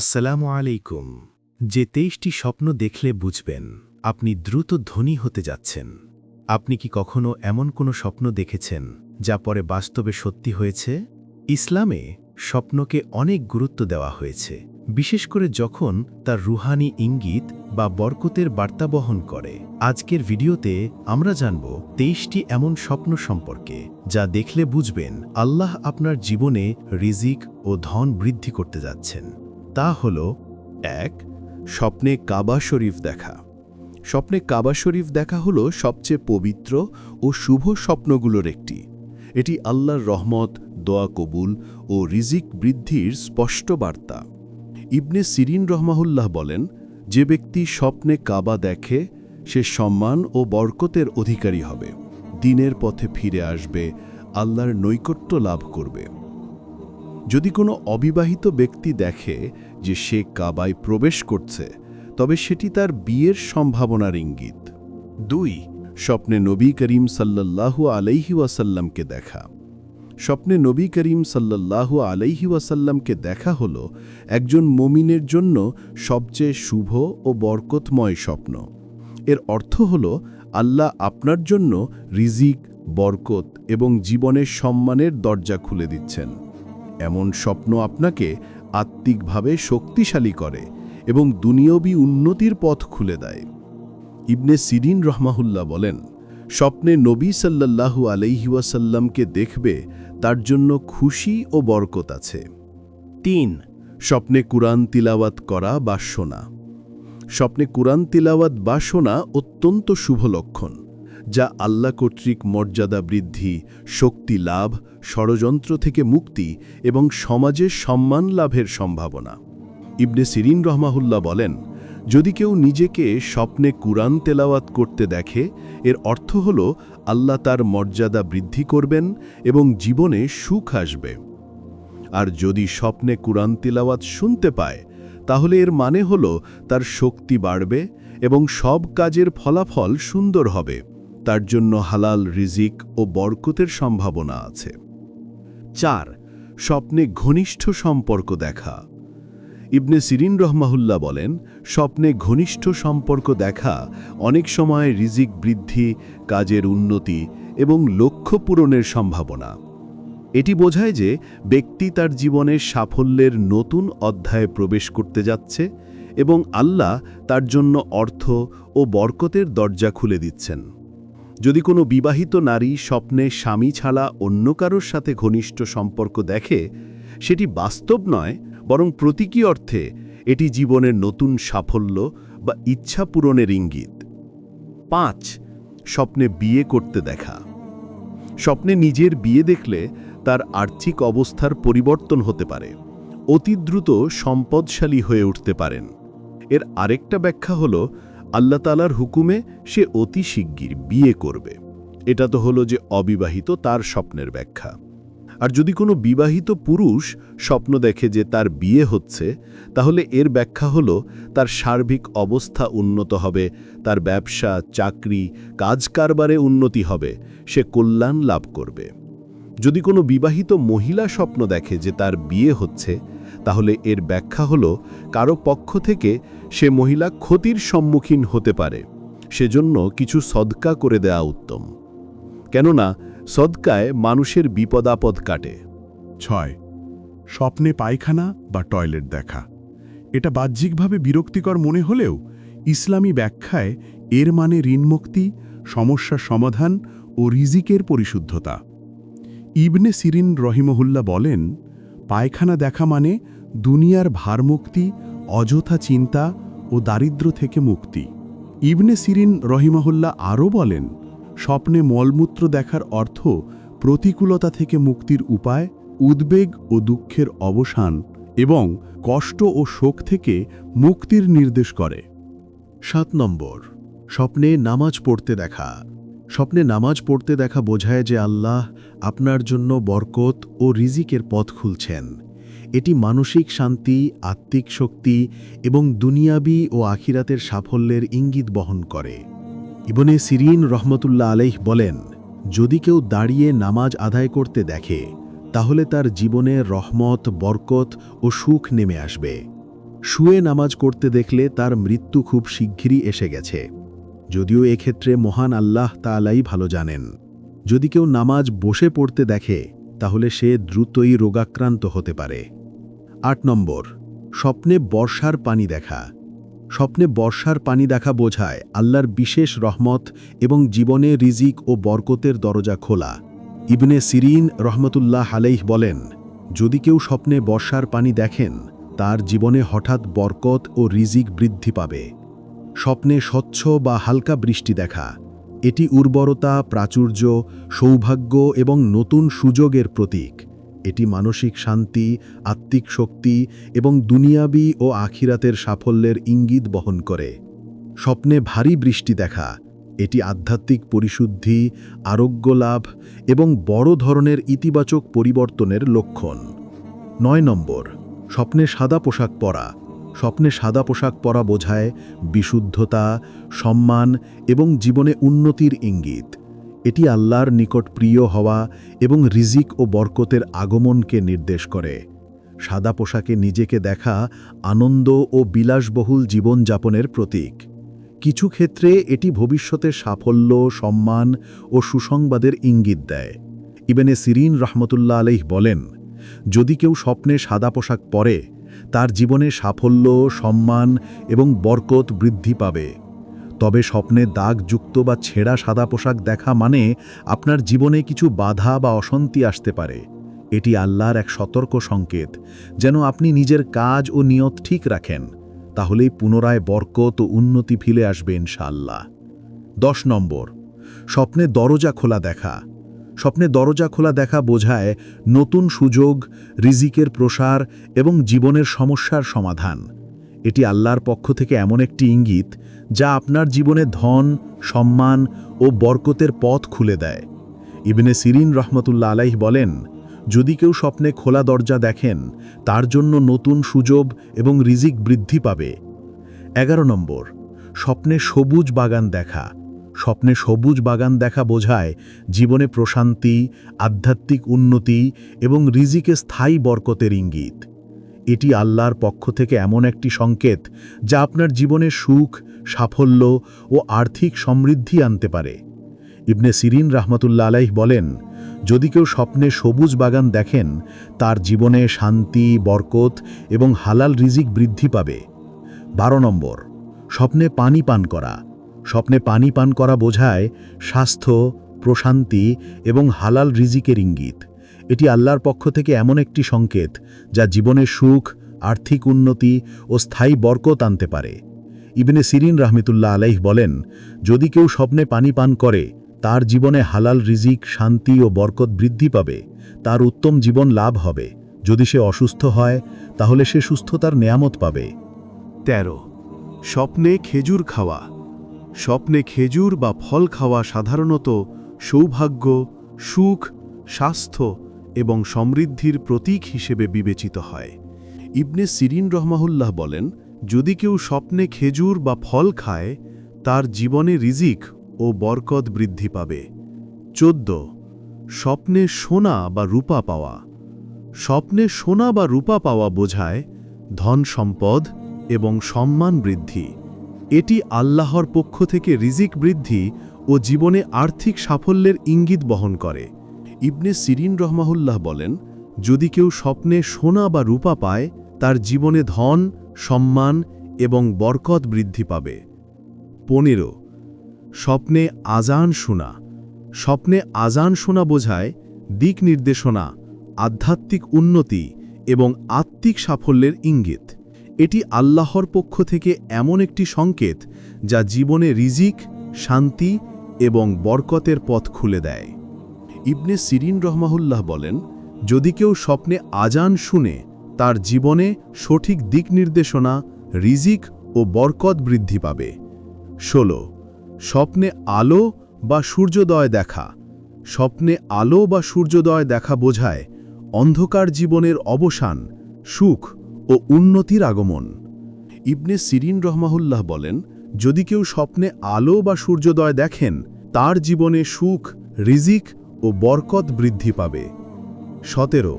আসসালামু আলাইকুম। যে তেইশটি স্বপ্ন দেখলে বুঝবেন, আপনি দ্রুত ধনী হতে যাচ্ছেন। আপনি কি কখনো এমন কোনো স্বপ্ন দেখেছেন, যা পরে বাস্তবে সত্যি হয়েছে? ইসলামে স্বপ্নকে অনেক গুরুত্ব দেওয়া হয়েছে, বিশেষ করে যখন তার রুহানি ইঙ্গিত বা বরকতের বার্তা বহন করে। আজকের ভিডিওতে আমরা জানব তেইশটি এমন স্বপ্ন সম্পর্কে, যা দেখলে বুঝবেন আল্লাহ আপনার জীবনে রিজিক ও ধন বৃদ্ধি করতে যাচ্ছেন। তা হল, এক, স্বপ্নে কাবা শরীফ দেখা। স্বপ্নে কাবা শরীফ দেখা হল সবচেয়ে পবিত্র ও শুভ স্বপ্নগুলোর একটি। এটি আল্লাহর রহমত, দোয়া কবুল ও রিজিক বৃদ্ধির স্পষ্ট বার্তা। ইবনে সিরিন রহমাহুল্লাহ বলেন, যে ব্যক্তি স্বপ্নে কাবা দেখে, সে সম্মান ও বরকতের অধিকারী হবে। দিনের পথে ফিরে আসবে, আল্লাহর নৈকট্য লাভ করবে। যদি কোনো অবিবাহিত ব্যক্তি দেখে যে সে কাবায় প্রবেশ করছে, তবে সেটি তার বিয়ের সম্ভাবনার ইঙ্গিত। দুই, স্বপ্নে নবী করিম সাল্লাল্লাহু আলাইহি ওয়াসাল্লামকে দেখা। স্বপ্নে নবী করিম সাল্লাল্লাহু আলাইহি ওয়াসাল্লামকে দেখা হল একজন মমিনের জন্য সবচেয়ে শুভ ও বরকতময় স্বপ্ন। এর অর্থ হল, আল্লাহ আপনার জন্য রিজিক, বরকত এবং জীবনের সম্মানের দরজা খুলে দিচ্ছেন। এমন স্বপ্ন আপনাকে আত্মিকভাবে শক্তিশালী করে এবং দুনিয়বী উন্নতির পথ খুলে দেয়। ইবনে সিরিন রহমাহুল্লাহ বলেন, স্বপ্নে নবী সাল্লাল্লাহু আলাইহিওয়াসাল্লামকে দেখবে তার জন্য খুশি ও বরকত আছে। তিন, স্বপ্নে কুরআন তিলাওয়াত করা বা শোনা। স্বপ্নে কুরআন তিলাওয়াত বা শোনা অত্যন্ত শুভ লক্ষণ। যা আল্লাহ কর্তৃক মর্যাদা বৃদ্ধি, শক্তি লাভ, ষড়যন্ত্র থেকে মুক্তি এবং সমাজে সম্মান লাভের সম্ভাবনা। ইবনে সিরিন রহমাহুল্লাহ বলেন, যদি কেউ নিজেকে স্বপ্নে কুরআন তেলাওয়াত করতে দেখে, এর অর্থ হল আল্লাহ তার মর্যাদা বৃদ্ধি করবেন এবং জীবনে সুখ আসবে। আর যদি স্বপ্নে কুরআন তেলাওয়াত শুনতে পায়, তাহলে এর মানে হল তার শক্তি বাড়বে এবং সব কাজের ফলাফল সুন্দর হবে। তার জন্য হালাল রিজিক ও বরকতের সম্ভাবনা আছে। চার, স্বপ্নে ঘনিষ্ঠ সম্পর্ক দেখা। ইবনে সিরিন রহমাহুল্লাহ বলেন, স্বপ্নে ঘনিষ্ঠ সম্পর্ক দেখা অনেক সময় রিজিক বৃদ্ধি, কাজের উন্নতি এবং লক্ষ্য পূরণের সম্ভাবনা। এটি বোঝায় যে ব্যক্তি তার জীবনের সাফল্যের নতুন অধ্যায়ে প্রবেশ করতে যাচ্ছে এবং আল্লাহ তার জন্য অর্থ ও বরকতের দরজা খুলে দিচ্ছেন। যদি কোনো বিবাহিত নারী স্বপ্নে স্বামী ছাড়া অন্য কারোর সাথে ঘনিষ্ঠ সম্পর্ক দেখে, সেটি বাস্তব নয়, বরং প্রতীকী অর্থে এটি জীবনের নতুন সাফল্য বা ইচ্ছা পূরণের ইঙ্গিত। পাঁচ, স্বপ্নে বিয়ে করতে দেখা। স্বপ্নে নিজের বিয়ে দেখলে তার আর্থিক অবস্থার পরিবর্তন হতে পারে। অতি দ্রুত সম্পদশালী হয়ে উঠতে পারেন। এর আরেকটা ব্যাখ্যা হল আল্লাহ তালার হুকুমে সে অতি শিগগির বিয়ে করবে। এটা তো হলো যে অবিবাহিত তার স্বপ্নের ব্যাখ্যা। আর যদি কোনো বিবাহিত পুরুষ স্বপ্ন দেখে যে তার বিয়ে হচ্ছে, তাহলে এর ব্যাখ্যা হল তার সার্বিক অবস্থা উন্নত হবে, তার ব্যবসা, চাকরি কাজ কারবারে উন্নতি হবে, সে কল্যাণ লাভ করবে। যদি কোনো বিবাহিত মহিলা স্বপ্ন দেখে যে তার বিয়ে হচ্ছে তাহলে এর ব্যাখ্যা হল, কারও পক্ষ থেকে সে মহিলা ক্ষতির সম্মুখীন হতে পারে, সেজন্য কিছু সদকা করে দেয়া উত্তম। কেননা, সদকায় মানুষের বিপদাপদ কাটে। ছয়, স্বপ্নে পায়খানা বা টয়লেট দেখা। এটা বাহ্যিকভাবে বিরক্তিকর মনে হলেও, ইসলামী ব্যাখ্যায় এর মানে ঋণমুক্তি, সমস্যার সমাধান ও রিজিকের পরিশুদ্ধতা। ইবনে সিরিন রহিমহুল্লা বলেন, পায়খানা দেখা মানে দুনিয়ার ভারমুক্তি, অযথা চিন্তা ও দারিদ্র্য থেকে মুক্তি। ইবনে সিরিন রহিমহুল্লা আরও বলেন, স্বপ্নে মলমূত্র দেখার অর্থ প্রতিকূলতা থেকে মুক্তির উপায়, উদ্বেগ ও দুঃখের অবসান এবং কষ্ট ও শোক থেকে মুক্তির নির্দেশ করে। সাত নম্বর, স্বপ্নে নামাজ পড়তে দেখা। স্বপ্নে নামাজ পড়তে দেখা বোঝায় যে আল্লাহ আপনার জন্য বরকত ও রিজিকের পথ খুলছেন। এটি মানসিক শান্তি, আত্মিক শক্তি এবং দুনিয়াবি ও আখিরাতের সাফল্যের ইঙ্গিত বহন করে। ইবনে সিরিন রহমতুল্লাহ আলাইহ বলেন, যদি কেউ দাঁড়িয়ে নামাজ আদায় করতে দেখে, তাহলে তার জীবনে রহমত, বরকত ও সুখ নেমে আসবে। শুয়ে নামাজ করতে দেখলে তার মৃত্যু খুব শিগগিরই এসে গেছে। যদিও এক্ষেত্রে মহান আল্লাহ তালাই ভালো জানেন। যদি কেউ নামাজ বসে পড়তে দেখে, তাহলে সে দ্রুতই রোগাক্রান্ত হতে পারে। আট নম্বর, স্বপ্নে বর্ষার পানি দেখা। স্বপ্নে বর্ষার পানি দেখা বোঝায় আল্লাহর বিশেষ রহমত এবং জীবনে রিজিক ও বরকতের দরজা খোলা। ইবনে সিরিন রহমতুল্লাহ আলাইহ বলেন, যদি কেউ স্বপ্নে বর্ষার পানি দেখেন, তার জীবনে হঠাৎ বরকত ও রিজিক বৃদ্ধি পাবে। স্বপ্নে স্বচ্ছ বা হালকা বৃষ্টি দেখা। এটি উর্বরতা, প্রাচুর্য, সৌভাগ্য এবং নতুন সুযোগের প্রতীক। এটি মানসিক শান্তি, আত্মিক শক্তি এবং দুনিয়াবি ও আখিরাতের সাফল্যের ইঙ্গিত বহন করে। স্বপ্নে ভারী বৃষ্টি দেখা, এটি আধ্যাত্মিক পরিশুদ্ধি, আরোগ্য লাভ এবং বড় ধরনের ইতিবাচক পরিবর্তনের লক্ষণ। নয় নম্বর, স্বপ্নে সাদা পোশাক পরা, স্বপ্নে সাদা পোশাক পরা বোঝায় বিশুদ্ধতা, সম্মান এবং জীবনে উন্নতির ইঙ্গিত। এটি আল্লাহর নিকট প্রিয় হওয়া এবং রিজিক ও বরকতের আগমনকে নির্দেশ করে। সাদা পোশাকে নিজেকে দেখা আনন্দ ও বিলাসবহুল জীবনযাপনের প্রতীক। কিছু ক্ষেত্রে এটি ভবিষ্যতের সাফল্য, সম্মান ও সুসংবাদের ইঙ্গিত দেয়। ইবেনে সিরিন রহমতুল্লাহ আলহ বলেন, যদি কেউ স্বপ্নে সাদা পোশাক পরে, তার জীবনে সাফল্য, সম্মান এবং বরকত বৃদ্ধি পাবে। তবে স্বপ্নে দাগযুক্ত বা ছেঁড়া সাদা পোশাক দেখা মানে আপনার জীবনে কিছু বাধা বা অশান্তি আসতে পারে। এটি আল্লাহর এক সতর্ক সংকেত, যেন আপনি নিজের কাজ ও নিয়ত ঠিক রাখেন, তাহলেই পুনরায় বরকত ও উন্নতি ফিরে আসবে ইনশাআল্লাহ। দশ নম্বর, স্বপ্নে দরজা খোলা দেখা। স্বপ্নে দরজা খোলা দেখা বোঝায় নতুন সুযোগ, রিজিকের প্রসার এবং জীবনের সমস্যার সমাধান। এটি আল্লাহর পক্ষ থেকে এমন একটি ইঙ্গিত যা আপনার জীবনে ধন, সম্মান ও বরকতের পথ খুলে দেয়। ইবনে সিরিন রহমতুল্লা আলাইহ বলেন, যদি কেউ স্বপ্নে খোলা দরজা দেখেন, তার জন্য নতুন সুযোগ এবং রিজিক বৃদ্ধি পাবে। এগারো নম্বর, স্বপ্নে সবুজ বাগান দেখা। স্বপ্নে সবুজ বাগান দেখা বোঝায় জীবনে প্রশান্তি, আধ্যাত্মিক উন্নতি এবং রিজিকে স্থায়ী বরকতের ইঙ্গিত। এটি আল্লাহর পক্ষ থেকে এমন একটি সংকেত যা আপনার জীবনে সুখ, সাফল্য ও আর্থিক সমৃদ্ধি আনতে পারে। ইবনে সিরিন রাহমাতুল্লা আলাইহ বলেন, যদি কেউ স্বপ্নে সবুজ বাগান দেখেন, তার জীবনে শান্তি, বরকত এবং হালাল রিজিক বৃদ্ধি পাবে। বারো নম্বর, স্বপ্নে পানি পান করা। স্বপ্নে পানি পান করা বোঝায় স্বাস্থ্য, প্রশান্তি এবং হালাল রিজিকের ইঙ্গিত। এটি আল্লাহর পক্ষ থেকে এমন একটি সংকেত যা জীবনে সুখ, আর্থিক উন্নতি ও স্থায়ী বরকত আনতে পারে। ইবনে সিরিন রাহমিতুল্লাহ আলাইহ বলেন, যদি কেউ স্বপ্নে পানি পান করে, তার জীবনে হালাল রিজিক, শান্তি ও বরকত বৃদ্ধি পাবে, তার উত্তম জীবন লাভ হবে। যদি সে অসুস্থ হয়, তাহলে সে সুস্থতার নেয়ামত পাবে। তেরো, স্বপ্নে খেজুর খাওয়া। স্বপ্নে খেজুর বা ফল খাওয়া সাধারণত সৌভাগ্য, সুখ, স্বাস্থ্য এবং সমৃদ্ধির প্রতীক হিসেবে বিবেচিত হয়। ইবনে সিরিন রহমাহুল্লাহ বলেন, যদি কেউ স্বপ্নে খেজুর বা ফল খায়, তার জীবনে রিজিক ও বরকত বৃদ্ধি পাবে। চোদ্দ, স্বপ্নে সোনা বা রূপা পাওয়া। স্বপ্নে সোনা বা রূপা পাওয়া বোঝায় ধন সম্পদ এবং সম্মান বৃদ্ধি। এটি আল্লাহর পক্ষ থেকে রিজিক বৃদ্ধি ও জীবনে আর্থিক সাফল্যের ইঙ্গিত বহন করে। ইবনে সিরিন রহমাহুল্লাহ বলেন, যদি কেউ স্বপ্নে সোনা বা রূপা পায়, তার জীবনে ধন, সম্মান এবং বরকত বৃদ্ধি পাবে। পনেরো, স্বপ্নে আজান শোনা। স্বপ্নে আজান শোনা বোঝায় দিক নির্দেশনা, আধ্যাত্মিক উন্নতি এবং আত্মিক সাফল্যের ইঙ্গিত। এটি আল্লাহর পক্ষ থেকে এমন একটি সংকেত যা জীবনে রিজিক, শান্তি এবং বরকতের পথ খুলে দেয়। ইবনে সিরিন রহমাহুল্লাহ বলেন, যদি কেউ স্বপ্নে আজান শুনে তার জীবনে সঠিক দিক নির্দেশনা, রিজিক ও বরকত বৃদ্ধি পাবে। ষোলো, স্বপ্নে আলো বা সূর্যোদয় দেখা। স্বপ্নে আলো বা সূর্যোদয় দেখা বোঝায় অন্ধকার জীবনের অবসান, সুখ ও উন্নতির আগমন। ইবনে সিরিন রহমাহুল্লাহ বলেন, যদি কেউ স্বপ্নে আলো বা সূর্যোদয় দেখেন, তার জীবনে সুখ, রিজিক ও বরকত বৃদ্ধি পাবে। সতেরো,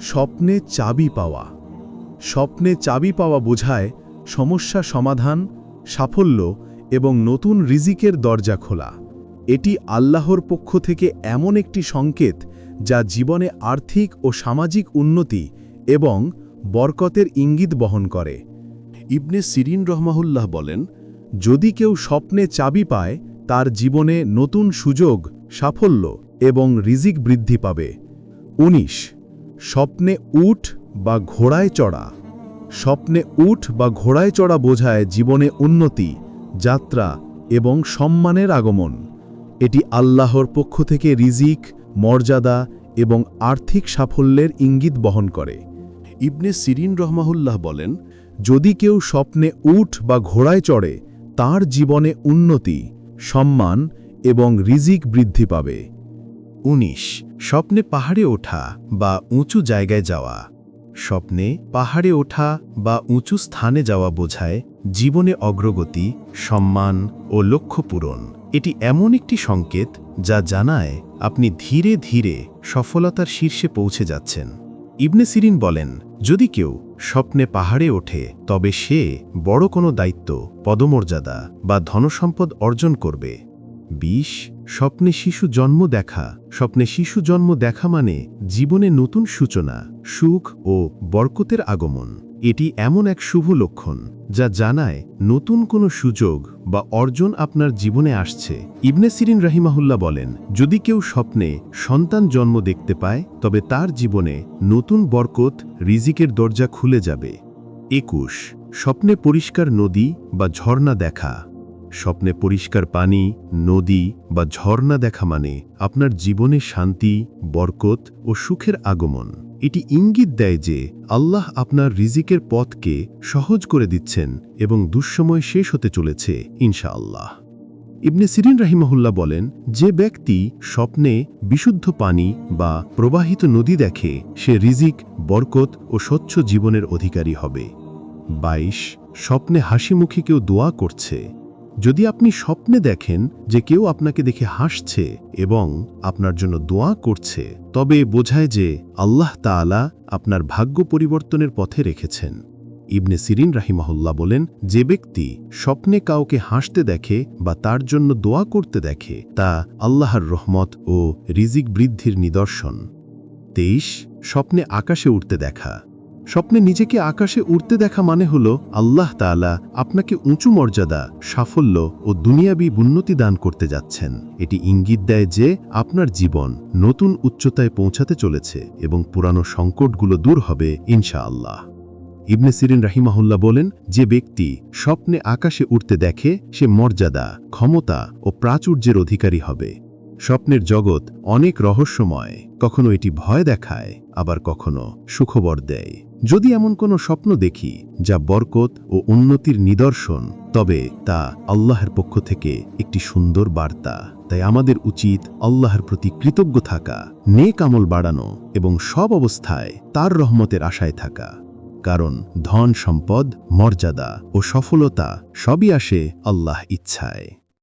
স্বপ্নে চাবি পাওয়া। স্বপ্নে চাবি পাওয়া বোঝায় সমস্যা সমাধান, সাফল্য এবং নতুন রিজিকের দরজা খোলা। এটি আল্লাহর পক্ষ থেকে এমন একটি সংকেত যা জীবনে আর্থিক ও সামাজিক উন্নতি এবং বরকতের ইঙ্গিত বহন করে। ইবনে সিরিন রহমাহুল্লাহ বলেন, যদি কেউ স্বপ্নে চাবি পায়, তার জীবনে নতুন সুযোগ, সাফল্য এবং রিজিক বৃদ্ধি পাবে। ১৯ স্বপ্নে উঠ বা ঘোড়ায় চড়া। স্বপ্নে উঠ বা ঘোড়ায় চড়া বোঝায় জীবনে উন্নতি, যাত্রা এবং সম্মানের আগমন। এটি আল্লাহর পক্ষ থেকে রিজিক, মর্যাদা এবং আর্থিক সাফল্যের ইঙ্গিত বহন করে। ইবনে সিরিন রহমাহুল্লাহ বলেন, যদি কেউ স্বপ্নে উঠ বা ঘোড়ায় চড়ে, তার জীবনে উন্নতি, সম্মান এবং রিজিক বৃদ্ধি পাবে। ১৯ স্বপ্নে পাহাড়ে ওঠা বা উঁচু জায়গায় যাওয়া। স্বপ্নে পাহাড়ে ওঠা বা উঁচু স্থানে যাওয়া বোঝায় জীবনে অগ্রগতি, সম্মান ও লক্ষ্য পূরণ। এটি এমন একটি সংকেত যা জানায় আপনি ধীরে ধীরে সফলতার শীর্ষে পৌঁছে যাচ্ছেন। ইবনে সিরিন বলেন, যদি কেউ স্বপ্নে পাহাড়ে ওঠে, তবে সে বড় কোনো দায়িত্ব, পদমর্যাদা বা ধনসম্পদ অর্জন করবে। বিশ স্বপ্নে শিশু জন্ম দেখা। স্বপ্নে শিশু জন্ম দেখা মানে জীবনে নতুন সূচনা, সুখ ও বরকতের আগমন। এটি এমন এক শুভ লক্ষণ, যা জানায় নতুন কোনো সুযোগ বা অর্জন আপনার জীবনে আসছে। ইবনে সিরিন রাহিমাহুল্লাহ বলেন, যদি কেউ স্বপ্নে সন্তান জন্ম দেখতে পায়, তবে তার জীবনে নতুন বরকত রিজিকের দরজা খুলে যাবে। একুশ, স্বপ্নে পরিষ্কার নদী বা ঝর্ণা দেখা। স্বপ্নে পরিষ্কার পানি, নদী বা ঝর্ণা দেখা মানে আপনার জীবনে শান্তি, বরকত ও সুখের আগমন। এটি ইঙ্গিত দেয় যে আল্লাহ আপনার রিজিকের পথকে সহজ করে দিচ্ছেন এবং দুঃসময় শেষ হতে চলেছে, ইনশাআল্লাহ। ইবনে সিরিন রাহিমাহুল্লাহ বলেন, যে ব্যক্তি স্বপ্নে বিশুদ্ধ পানি বা প্রবাহিত নদী দেখে, সে রিজিক, বরকত ও স্বচ্ছ জীবনের অধিকারী হবে। ২২ স্বপ্নে হাসিমুখী কেউ দোয়া করছে। যদি আপনি স্বপ্নে দেখেন যে কেউ আপনাকে দেখে হাসছে এবং আপনার জন্য দোয়া করছে, তবে বোঝায় যে আল্লাহ তাআলা আপনার ভাগ্য পরিবর্তনের পথে রেখেছেন। ইবনে সিরিন রাহিমাহুল্লাহ বলেন, যে ব্যক্তি স্বপ্নে কাউকে হাসতে দেখে বা তার জন্য দোয়া করতে দেখে, তা আল্লাহর রহমত ও রিজিক বৃদ্ধির নিদর্শন। তেইশ, স্বপ্নে আকাশে উঠতে দেখা। স্বপ্নে নিজেকে আকাশে উড়তে দেখা মানে হল আল্লাহ তাআলা আপনাকে উঁচু মর্যাদা, সাফল্য ও দুনিয়াবি উন্নতি দান করতে যাচ্ছেন। এটি ইঙ্গিত দেয় যে আপনার জীবন নতুন উচ্চতায় পৌঁছাতে চলেছে এবং পুরানো সংকটগুলো দূর হবে ইনশাআল্লাহ। ইবনে সিরিন রাহিমাহুল্লাহ বলেন, যে ব্যক্তি স্বপ্নে আকাশে উঠতে দেখে, সে মর্যাদা, ক্ষমতা ও প্রাচুর্যের অধিকারী হবে। স্বপ্নের জগৎ অনেক রহস্যময়, কখনো এটি ভয় দেখায়, আবার কখনো সুখবর দেয়। যদি এমন কোনো স্বপ্ন দেখি যা বরকত ও উন্নতির নিদর্শন, তবে তা আল্লাহর পক্ষ থেকে একটি সুন্দর বার্তা। তাই আমাদের উচিত আল্লাহর প্রতি কৃতজ্ঞ থাকা, নেক আমল বাড়ানো এবং সব অবস্থায় তার রহমতের আশায় থাকা। কারণ ধন সম্পদ, মর্যাদা ও সফলতা সবই আসে আল্লাহ ইচ্ছায়।